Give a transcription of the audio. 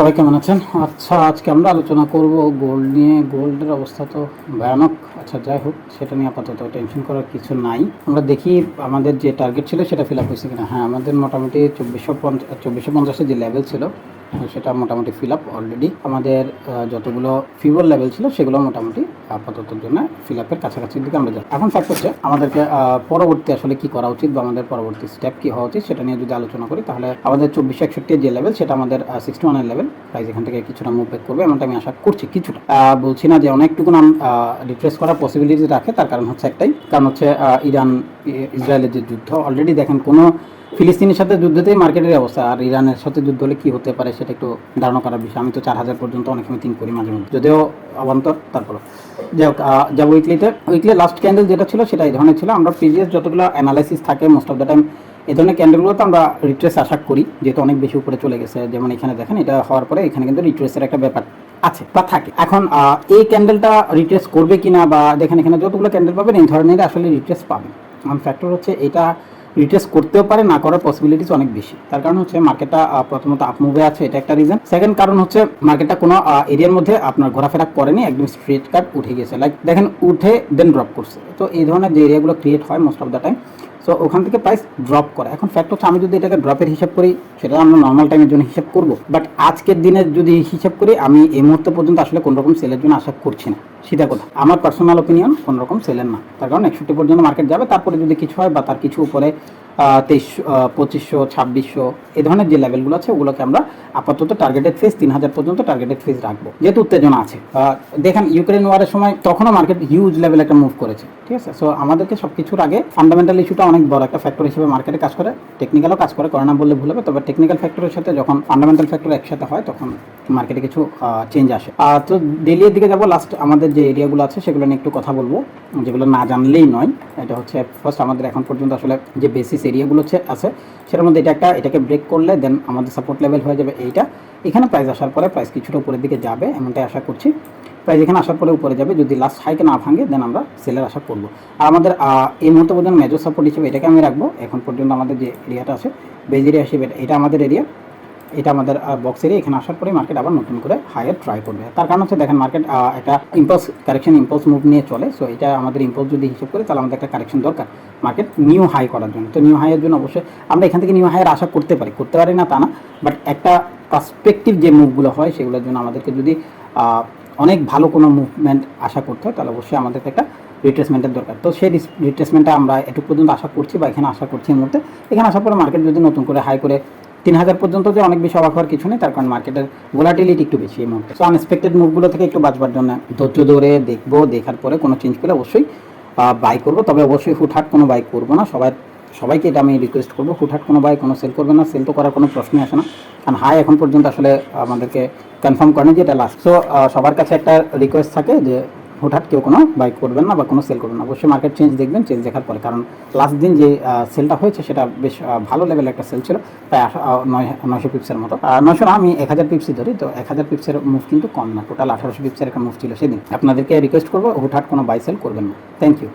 সবাই কেমন আছেন? আচ্ছা আজকে আমরা আলোচনা করব গোল্ড নিয়ে। গোল্ডের অবস্থা তো ভয়ানক। আচ্ছা যাই হোক, সেটা নিয়ে আপাতত টেনশন করার কিছু নাই। আমরা দেখি আমাদের যে টার্গেট ছিল সেটা ফিল আপ হয়েছে কিনা। হ্যাঁ আমাদের মোটামুটি চব্বিশশো পঞ্চাশ চব্বিশশো পঞ্চাশের যে লেভেল ছিল সেটা মোটামুটি ফিল আপ অলরেডি আমাদের যতগুলো ফিভার লেভেল ছিল, সেগুলো মোটামুটি আপাততর জন্য ফিল আপের কাছাকাছির দিকে আমরা যাই এখন ফ্যাক্ট হচ্ছে, আমাদেরকে পরবর্তী আসলে কি করা উচিত বা আমাদের পরবর্তী স্টেপ কি হওয়া উচিত সেটা নিয়ে যদি আলোচনা করি, তাহলে আমাদের চব্বিশশো একষট্টি যে লেভেল সেটা আমাদের সিক্সটি ওয়ানের লেভেল প্রাইস এখান থেকে কিছুটা মুভ ব্যাক করবে এমনটা আমি আশা করছি কিছুটা। বলছি না যে অনেকটুকু নাম রিট্রেস করার পসিবিলিটি রাখে, তার কারণ হচ্ছে একটাই। কারণ হচ্ছে ইরান ইসরায়েলের যে যুদ্ধ অলরেডি দেখেন কোনো ফিলিস্তিনের সাথে যুদ্ধতেই মার্কেটের অবস্থা, আর ইরানের সাথে যুদ্ধ হলে কি হতে পারে সেটা একটু ধারণা করার বিষয়। আমি তো চার হাজার পর্যন্ত অনেক সময় থিঙ্ক করি মাঝে মধ্যে। যদিও অবান্তর তারপরও যাই হোক যা উইকলিতে উইকলি লাস্ট ক্যান্ডেল যেটা ছিল সেটা এই ধরনের ছিল। আমরা প্রিভিয়াস যতগুলো অ্যানালাইসিস থাকে মোস্ট অফ দ্য টাইম এই ধরনের ক্যান্ডেলগুলোতে আমরা রিট্রেস আশা করি, যেহেতু অনেক বেশি উপরে চলে গেছে। যেমন এখানে দেখেন, এটা হওয়ার পরে এখানে কিন্তু রিট্রেসের একটা ব্যাপার আছে বা থাকে। এখন এই ক্যান্ডেলটা রিট্রেস করবে কিনা বা দেখেন এখানে যতগুলো ক্যান্ডেল পাবেন, এই ধরনের আসলে রিট্রেস পাবেন। ফ্যাক্টর হচ্ছে এটা রিট্রেস করতেও পারে, না করার পসিবিলিটিস অনেক বেশি। তার কারণ হচ্ছে মার্কেটটা প্রথমত আপ মুভে আছে, এটা একটা রিজন সেকেন্ড কারণ হচ্ছে মার্কেটটা কোনো এরিয়ার মধ্যে আপনার ঘোরাফেরা করেনি, একদম স্ট্রেট কাট উঠে গেছে। লাইক দেখেন, উঠে দেন ড্রপ করছে। তো এই ধরনের যে এরিয়াগুলো ক্রিয়েট হয় most of the time so ওখান থেকে প্রাইস ড্রপ করা। এখন ফ্যাক্ট হচ্ছে আমি যদি এটাকে ড্রপের হিসাব করি, সেটা আমরা নর্মাল টাইমের জন্য হিসাব করব। বাট আজকের দিনে যদি হিসাব করি, আমি এই মুহূর্তে পর্যন্ত আসলে কোনো রকম সেলের জন্য আশা করছি না। সেটা কথা। আমার পার্সোনাল ওপিনিয়ন কোনো রকম সেলের না। তার কারণ একষট্টি পর্যন্ত মার্কেট যাবে, তারপরে যদি কিছু হয় বা তার কিছু উপরে তেইশশো পঁচিশশো, ছাব্বিশশো এই ধরনের যে লেভেলগুলো আছে, ওগুলোকে আমরা আপাতত টার্গেটেড ফেস তিন হাজার পর্যন্ত টার্গেটেড ফেস রাখব। যেহেতু উত্তেজনা আছে। দেখেন ইউক্রেন ওয়ারের সময় তখনও মার্কেট হিউজ লেভেল একটা মুভ করেছে, ঠিক আছে? সো আমাদেরকে সব কিছুর আগে ফান্ডামেন্টাল ইস্যুটা অনেক বড় একটা ফ্যাক্টর হিসেবে মার্কেটে কাজ করে। টেকনিক্যালও কাজ করে করে না বললে ভুল হবে, তবে টেকনিক্যাল ফ্যাক্টরের সাথে যখন ফান্ডামেন্টাল ফ্যাক্টর একসাথে হয়, তখন মার্কেটে কিছু চেঞ্জ আসে। তো ডেলির দিকে যাব লাস্ট আমাদের যে এরিয়াগুলো আছে, সেগুলো নিয়ে একটু কথা বলব, যেগুলো না জানলেই নয়। এটা হচ্ছে ফার্স্ট আমাদের এখন পর্যন্ত আসলে যে বেসিস এরিয়াগুলো আছে, সেটার মধ্যে এটা একটা, এটাকে ব্রেক করলে দেন আমাদের সাপোর্ট লেভেল হয়ে যাবে এইটা। এখানে প্রাইস আসার পরে প্রাইস কিছুটা উপরের দিকে যাবে, এমনটাই আশা করছি। প্রাইস এখানে আসার পরে উপরে যাবে, যদি লাস্ট হাইকে না ভাঙে দেন আমরা সেলের আশা করব। আর আমাদের এই মুহূর্তে পর্যন্ত মেজর সাপোর্ট হিসেবে এটাকে আমি রাখব। এখন পর্যন্ত আমাদের যে এরিয়াটা আছে, বেজ এরিয়া হিসেবে এটা আমাদের এরিয়া এটা আমাদের বক্স এরিয়া এখানে আসার পরে মার্কেট আবার নতুন করে হায়ার ট্রাই করবে। তার কারণ হচ্ছে দেখেন মার্কেট একটা ইম্পালস কারেকশন ইম্পালস মুভ নিয়ে চলে। সো এটা আমাদের ইম্পালস যদি হিসেব করে, তাহলে আমাদের একটা কারেকশন দরকার। মার্কেট নিউ হাই করার জন্য। তো নিউ হাইয়ের জন্য অবশ্যই আমরা এখান থেকে নিউ হাইয়ের আশা করতে পারি। করতে পারি না তা না বাট একটা পার্সপেক্টিভ যে মুভগুলো হয়, সেগুলোর জন্য আমাদেরকে যদি অনেক ভালো কোনো মুভমেন্ট আশা করতে হয়, তাহলে অবশ্যই আমাদেরকে একটা রিট্রেসমেন্টের দরকার। তো সেই রিট্রেসমেন্টটা আমরা এটুকু পর্যন্ত আশা করছি বা এখানে আশা করছি এই মুহূর্তে। এখানে আসার পরে মার্কেট যদি নতুন করে হাই করে তিন হাজার পর্যন্ত যে অনেক বেশি অবাক হওয়ার কিছু নেই, তার কারণ মার্কেটের ভোলাটিলিটি একটু বেশি এই মুহূর্তে। সো আনএক্সপেক্টেড মুভগুলো থেকে একটু বাঁচবার জন্য ধৈর্য ধরে দেখব, দেখার পরে কোনো চেঞ্জ পেলে অবশ্যই বাই করব। তবে অবশ্যই হুটহাট কোনো বাই করব না। সবাই, সবাইকে এটা আমি রিকোয়েস্ট করব, হুটহাট কোনো বাই কোনো সেল করবে না। সেল তো করার কোনো প্রশ্নই আসে না। কারণ হাই এখন পর্যন্ত আসলে আমাদেরকে কনফার্ম করেনি যে এটা লাস্ট সো সবার কাছে একটা রিকোয়েস্ট থাকে যে হুটহাট কেউ কোনো বাই করবেন না বা কোনো সেল করবেন না। অবশ্যই মার্কেট চেঞ্জ দেখবেন চেঞ্জ দেখার পরে। কারণ লাস্ট দিন যে সেলটা হয়েছে, সেটা বেশ ভালো লেভেলের একটা সেল ছিল। প্রায় নয়, নয়শো পিপসের মতো। আর নয়শো না, আমি এক হাজার পিপসই ধরি, তো এক হাজার পিপসের মুভ কিন্তু কম না। টোটাল আঠারোশো পিপসের একটা মুভ ছিল সেদিন। আপনাদেরকে রিকোয়েস্ট করব হুটহাট কোনো বাই সেল করবেন না। Thank you